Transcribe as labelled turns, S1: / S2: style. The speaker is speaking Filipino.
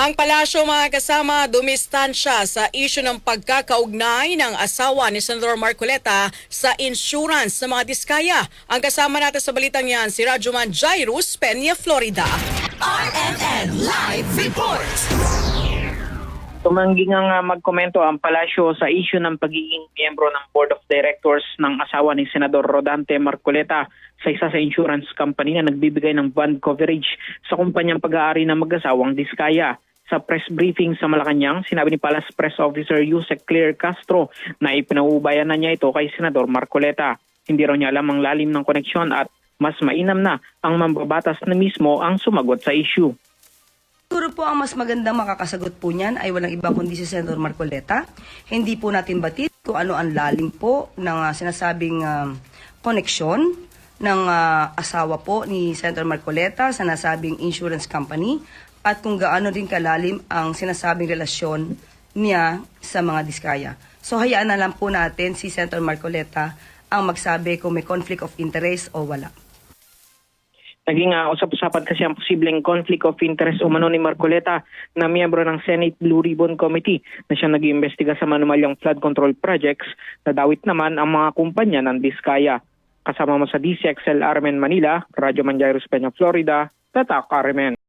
S1: Ang palasyo mga kasama dumistansya sa isyu ng pagkakaugnay ng asawa ni Senador Marcoleta sa insurance sa mga diskaya. Ang kasama natin sa balitang yan si Rajuman Jairus, Peña, Florida.
S2: RNN Live Report!
S3: Tumanggi nga nga magkomento ang palasyo sa issue ng pagiging miyembro ng Board of Directors ng asawa ni Senador Rodante Marcoleta sa isa sa insurance company na nagbibigay ng bond coverage sa kumpanyang pag-aari ng mag-asawang Diskaya. Sa press briefing sa Malacanang, sinabi ni Palace Press Officer Yusek Claire Castro na ipinauubayan na niya ito kay Senador Marcoleta. Hindi raw niya alam ang lalim ng koneksyon at mas mainam na ang mambabatas na mismo ang sumagot sa issue.
S4: Siguro po ang mas magandang makakasagot po niyan ay walang iba kundi si Senator Marcoleta. Hindi po natin batid kung ano ang lalim po ng ah, sinasabing um, koneksyon ng ah, asawa po ni Senator Marcoleta sa nasabing insurance company at kung gaano din kalalim ang sinasabing relasyon niya sa mga diskaya. So hayaan na lang po natin si Senator Marcoleta ang magsabi kung may conflict of interest o wala.
S3: Naging uh, usap-usapan kasi ang posibleng conflict of interest umano ni Marcoleta na miyembro ng Senate Blue Ribbon Committee na siya nag-iimbestiga sa manumalyang flood control projects na dawit naman ang mga kumpanya ng Diskaya. Kasama mo sa DCXL Armen Manila, Radyo Manjairos Peña, Florida, Tatak Armen.